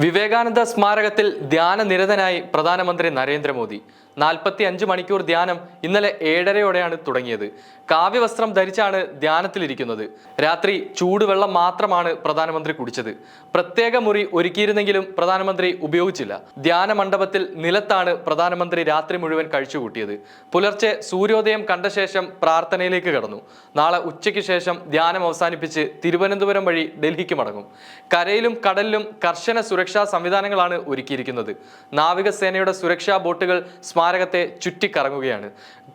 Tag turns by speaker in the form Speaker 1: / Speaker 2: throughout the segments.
Speaker 1: വിവേകാനന്ദ സ്മാരകത്തിൽ ധ്യാനനിരതനായി പ്രധാനമന്ത്രി നരേന്ദ്രമോദി. നാൽപ്പത്തി അഞ്ച് മണിക്കൂർ ധ്യാനം ഇന്നലെ ഏഴരയോടെയാണ് തുടങ്ങിയത്. കാവ്യവസ്ത്രം ധരിച്ചാണ് ധ്യാനത്തിലിരിക്കുന്നത്. രാത്രി ചൂടുവെള്ളം മാത്രമാണ് പ്രധാനമന്ത്രി കുടിച്ചത്. പ്രത്യേക മുറി ഒരുക്കിയിരുന്നെങ്കിലും പ്രധാനമന്ത്രി ഉപയോഗിച്ചില്ല. ധ്യാന മണ്ഡപത്തിൽ നിലത്താണ് പ്രധാനമന്ത്രി രാത്രി മുഴുവൻ കഴിച്ചുകൂട്ടിയത്. പുലർച്ചെ സൂര്യോദയം കണ്ട ശേഷം പ്രാർത്ഥനയിലേക്ക് കടന്നു. നാളെ ഉച്ചയ്ക്ക് ശേഷം ധ്യാനം അവസാനിപ്പിച്ച് തിരുവനന്തപുരം വഴി ഡൽഹിക്ക് മടങ്ങും. കരയിലും കടലിലും കർശന സുരക്ഷാ സംവിധാനങ്ങളാണ് ഒരുക്കിയിരിക്കുന്നത്. നാവികസേനയുടെ സുരക്ഷാ ബോട്ടുകൾ സ്മാരകത്തെ ചുറ്റിക്കറങ്ങുകയാണ്.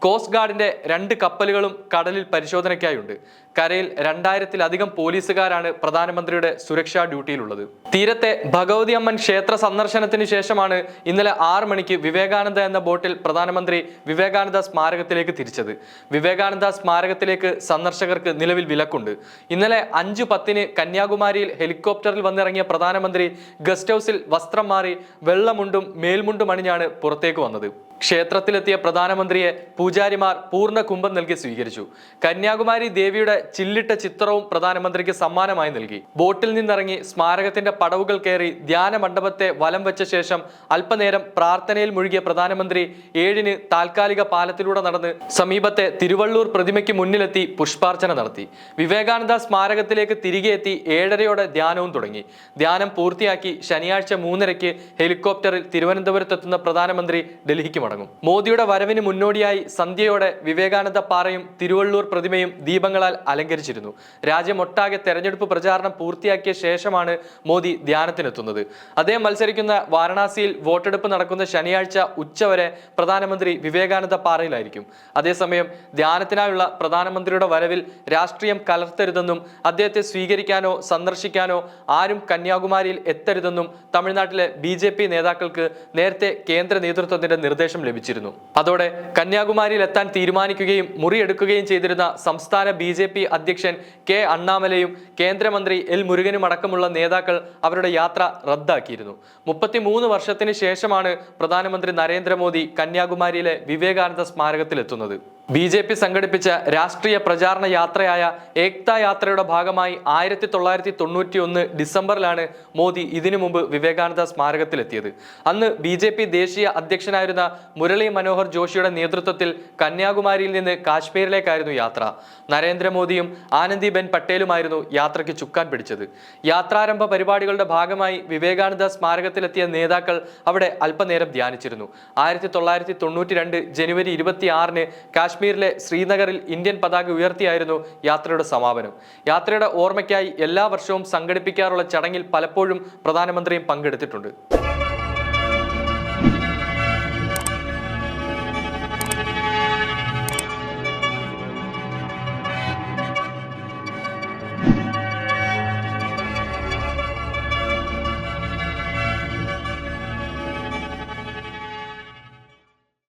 Speaker 1: കോസ്റ്റ് ഗാർഡിന്റെ രണ്ട് കപ്പലുകളും കടലിൽ പരിശോധനയ്ക്കായുണ്ട്. കരയിൽ രണ്ടായിരത്തിലധികം പോലീസുകാരാണ് പ്രധാനമന്ത്രിയുടെ സുരക്ഷാ ഡ്യൂട്ടിയിലുള്ളത്. തീരത്തെ ഭഗവതി അമ്മൻ ക്ഷേത്ര സന്ദർശനത്തിന് ശേഷമാണ് ഇന്നലെ ആറ് മണിക്ക് വിവേകാനന്ദ എന്ന ബോട്ടിൽ പ്രധാനമന്ത്രി വിവേകാനന്ദ സ്മാരകത്തിലേക്ക് തിരിച്ചത്. വിവേകാനന്ദ സ്മാരകത്തിലേക്ക് സന്ദർശകർക്ക് നിലവിൽ വിലക്കുണ്ട്. ഇന്നലെ അഞ്ചു പത്തിന് കന്യാകുമാരിയിൽ ഹെലികോപ്റ്ററിൽ വന്നിറങ്ങിയ പ്രധാനമന്ത്രി ഗസ്റ്റ് ഹൗസിൽ വസ്ത്രം മാറി വെള്ളമുണ്ടും മേൽമുണ്ടും അണിഞ്ഞാണ് പുറത്തേക്ക് വന്നത്. ക്ഷേത്രത്തിലെത്തിയ പ്രധാനമന്ത്രിയെ പൂജാരിമാർ പൂർണ കുംഭം നൽകി സ്വീകരിച്ചു. കന്യാകുമാരി ദേവിയുടെ ചില്ലിട്ട ചിത്രവും പ്രധാനമന്ത്രിക്ക് സമ്മാനമായി നൽകി. ബോട്ടിൽ നിന്നിറങ്ങി സ്മാരകത്തിന്റെ പടവുകൾ കയറി ധ്യാന മണ്ഡപത്തെ വലം വെച്ച ശേഷം അല്പനേരം പ്രാർത്ഥനയിൽ മുഴുകിയ പ്രധാനമന്ത്രി ഏഴിന് താൽക്കാലിക പാലത്തിലൂടെ നടന്ന് സമീപത്തെ തിരുവള്ളൂർ പ്രതിമയ്ക്ക് മുന്നിലെത്തി പുഷ്പാർച്ചന നടത്തി. വിവേകാനന്ദ സ്മാരകത്തിലേക്ക് തിരികെ എത്തി ഏഴരയോടെ ധ്യാനവും തുടങ്ങി. ധ്യാനം പൂർത്തിയാക്കി ശനിയാഴ്ച മൂന്നരയ്ക്ക് ഹെലികോപ്റ്ററിൽ തിരുവനന്തപുരത്തെത്തുന്ന പ്രധാനമന്ത്രി ഡൽഹിക്ക് മടങ്ങും. മോദിയുടെ വരവിന് മുന്നോടിയായി സന്ധ്യയോടെ വിവേകാനന്ദ പാറയും തിരുവള്ളൂർ പ്രതിമയും ദീപങ്ങളാൽ അലങ്കരിച്ചിരുന്നു. രാജ്യമൊട്ടാകെ തെരഞ്ഞെടുപ്പ് പ്രചാരണം പൂർത്തിയാക്കിയ ശേഷമാണ് മോദി ധ്യാനത്തിനെത്തുന്നത്. അദ്ദേഹം മത്സരിക്കുന്ന വാരണാസിയിൽ വോട്ടെടുപ്പ് നടക്കുന്ന ശനിയാഴ്ച ഉച്ചവരെ പ്രധാനമന്ത്രി വിവേകാനന്ദ പാറയിലായിരിക്കും. അതേസമയം ധ്യാനത്തിനായുള്ള പ്രധാനമന്ത്രിയുടെ വരവിൽ രാഷ്ട്രീയം കലർത്തരുതെന്നും അദ്ദേഹത്തെ സ്വീകരിക്കാനോ സന്ദർശിക്കാനോ ആരും കന്യാകുമാരിയിൽ എത്തരുതെന്നും തമിഴ്നാട്ടിലെ ബി നേതാക്കൾക്ക് നേരത്തെ കേന്ദ്ര നേതൃത്വത്തിന്റെ നിർദ്ദേശം ലഭിച്ചിരുന്നു. അതോടെ കന്യാകുമാരിയിൽ എത്താൻ തീരുമാനിക്കുകയും മുറിയെടുക്കുകയും ചെയ്തിരുന്ന സംസ്ഥാന ബി ജെ പി അധ്യക്ഷൻ കെ അണ്ണാമലയും കേന്ദ്രമന്ത്രി എൽ മുരുകനും അടക്കമുള്ള നേതാക്കൾ അവരുടെ യാത്ര റദ്ദാക്കിയിരുന്നു. മുപ്പത്തിമൂന്ന് വർഷത്തിന് ശേഷമാണ് പ്രധാനമന്ത്രി നരേന്ദ്രമോദി കന്യാകുമാരിയിലെ വിവേകാനന്ദ സ്മാരകത്തിലെത്തുന്നത്. ബി ജെ പി സംഘടിപ്പിച്ച രാഷ്ട്രീയ പ്രചാരണ യാത്രയായ ഏക്താ യാത്രയുടെ ഭാഗമായി ആയിരത്തി തൊള്ളായിരത്തി തൊണ്ണൂറ്റി ഒന്ന് ഡിസംബറിലാണ് മോദി ഇതിനു മുമ്പ് വിവേകാനന്ദ സ്മാരകത്തിലെത്തിയത്. അന്ന് ബി ജെ പി ദേശീയ അധ്യക്ഷനായിരുന്ന മുരളി മനോഹർ ജോഷിയുടെ നേതൃത്വത്തിൽ കന്യാകുമാരിയിൽ നിന്ന് കാശ്മീരിലേക്കായിരുന്നു യാത്ര. നരേന്ദ്രമോദിയും ആനന്ദിബെൻ പട്ടേലുമായിരുന്നു യാത്രയ്ക്ക് ചുക്കാൻ പിടിച്ചത്. യാത്രാരംഭ പരിപാടികളുടെ ഭാഗമായി വിവേകാനന്ദ സ്മാരകത്തിലെത്തിയ നേതാക്കൾ അവിടെ അല്പനേരം ധ്യാനിച്ചിരുന്നു. ആയിരത്തി തൊള്ളായിരത്തി തൊണ്ണൂറ്റി രണ്ട് ജനുവരി ഇരുപത്തിയാറിന് കാശ്മീരിലെ ശ്രീനഗറിൽ ഇന്ത്യൻ പതാക ഉയർത്തിയായിരുന്നു യാത്രയുടെ സമാപനം. യാത്രയുടെ ഓർമ്മയ്ക്കായി എല്ലാ വർഷവും സംഘടിപ്പിക്കാറുള്ള ചടങ്ങിൽ പലപ്പോഴും പ്രധാനമന്ത്രിയും പങ്കെടുത്തിട്ടുണ്ട്.